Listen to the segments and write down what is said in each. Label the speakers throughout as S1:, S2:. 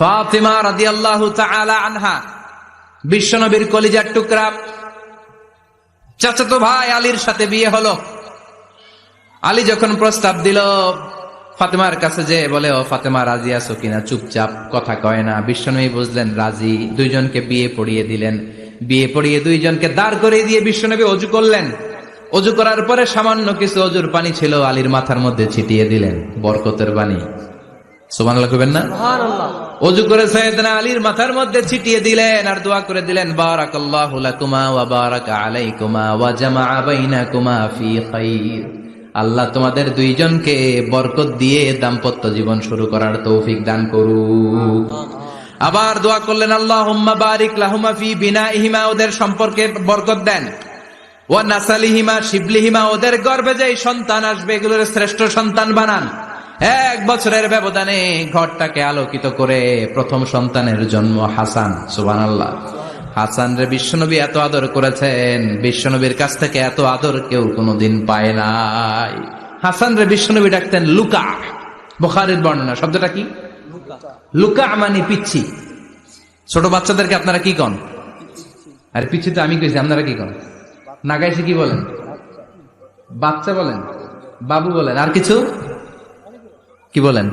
S1: ফাতিমা রাদিয়াল্লাহু তাআলা আনহা, বিশ্বনবীর কলিজার টুকরা। চাচাতো ভাই আলীর সাথে বিয়ে হলো। আলী যখন প্রস্তাব দিল, ফাতেমার কাছে যে বলে, ও ফাতেমা, রাজি আছো কিনা? চুপচাপ, কথা কয় না। বিশ্বনবী বুঝলেন, রাজি। দুইজনকে বিয়ে পড়িয়ে দিলেন। বিয়ে পড়িয়ে দুইজনকে দাঁড় করিয়ে দিয়ে বিশ্বনবী অজু করলেন। অজু করার পরে সামান্য কিছু অজুর পানি ছিল, আলীর মাথার মধ্যে ছিটিয়ে দিলেন, বরকতের পানি সোমান লাগবেন না? অজু করে সৈয়দনা আলীর মাথার মধ্যে ছিটিয়ে দিলেন আর দোয়া করে দিলেন আলাইকুমা আল্লাহ তোমাদের দুইজনকে বরকত দিয়ে দাম্পত্য জীবন শুরু করার তৌফিক দান করুক। আবার দোয়া করলেন, আল্লাহুম্মা বারিক লাহুমা ফি বিনাইহিমা, ওদের সম্পর্কে বরকত দেন। ওয়া নাসালিহিমা, শিবলিহিমা, ওদের গর্ভে যে সন্তান আসবে, এগুলোর শ্রেষ্ঠ সন্তান বানান। এক বছরের ব্যবধানে ঘরটাকে আলোকিত করে প্রথম সন্তানের জন্ম হাসান সুবান আল্লাহ হাসান রে বিশ্বনবী এত আদর করেছেন, বিশ্বনবীর কাছ থেকে এত আদর কেউ কোনোদিন পায় নাই। হাসান রে বিশ্বনবী ডাকতেন লুকা। বুখারীর বর্ণনা, শব্দটা কি? লুকা। মানে পিচ্ছি। ছোট বাচ্চাদেরকে আপনারা কি কন? আর পিচ্ছি তো আমি কইছি, আপনারা কি কন? নাগাইছে কি বলেন? বাচ্চা বলেন? বাবু বলেন, আর কিছু? কি বলেন?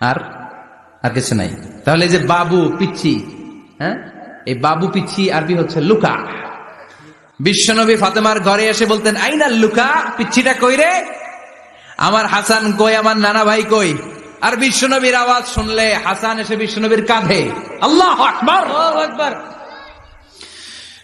S1: আর? আর কিছু নাই। তাহলে যে বাবু, পিচ্ছি হ্যাঁ? এই বাবু, পিচ্ছি, আরবি হচ্ছে লুকা। বিশ্বনবী ফাতেমার ঘরে এসে বলতেন, আইনা লুকা, পিচ্ছিটা কই রে? আমার হাসান কই, আমার নানা ভাই কই? আর বিশ্বনবীর আওয়াজ শুনলে হাসান এসে বিশ্বনবীর কাঁধে। আল্লাহ আকবার!
S2: একবার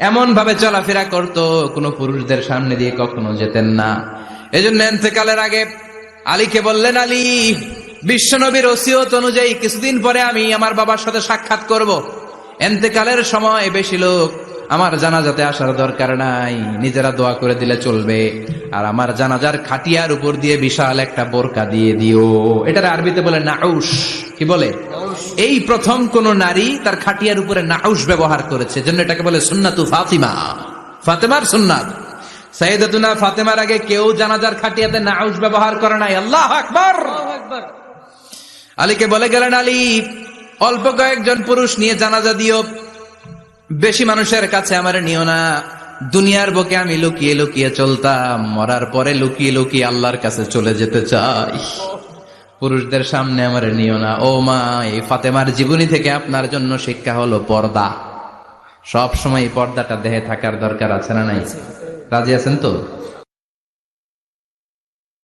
S1: এমন ভাবে চলাফেরা করত, কোনো পুরুষদের সামনে দিয়ে কখনো যেতেন না। এজন্য এতেকালের আগে আলীকে বললেন, আলী, বিশ্বনবীর ওসিয়ত অনুযায়ী কিছুদিন পরে আমি আমার বাবার সাথে সাক্ষাৎ করব। এতেকালের সময় বেশি লোক আমার জানাজাতে আসার দরকার নাই। নিজেরা দোয়া করে দিলে চলবে। আর আমার জানাজার খাটিয়ার উপর দিয়ে বিশাল একটা বোরকা দিয়ে দিও। এটার আরবিতে বলে নাউস কি বলে? এই প্রথম কোন নারী তার খাটিয়ার উপরে নাউস ব্যবহার করেছে। জন্য এটাকে বলে সুন্নাতু ফাতিমা। ফাতেমার সুন্নাত। সাইদাতুনা ফাতেমার আগে কেউ জানাজার খাটিয়াতে নাউস ব্যবহার করে নাই। আল্লাহ আকবার। আলীকে বলে গেলেন আলী অল্প কয়েকজন পুরুষ নিয়ে জানাজা দিও। বেশি মানুষের কাছে আমার নিও না। দুনিয়ার বকে আমি লুকিয়ে লুকিয়ে চলতাম। মরার পরে লুকিয়ে লুকিয়ে আল্লাহর কাছে চলে যেতে চাই। পুরুষদের সামনে আমার নিও না। ও মা, এই ফাতেমার জীবনী থেকে আপনার জন্য শিক্ষা হলো পর্দা। সব সময় পর্দাটা দেহে থাকার দরকার আছে না নাই? রাজি আছেন তো?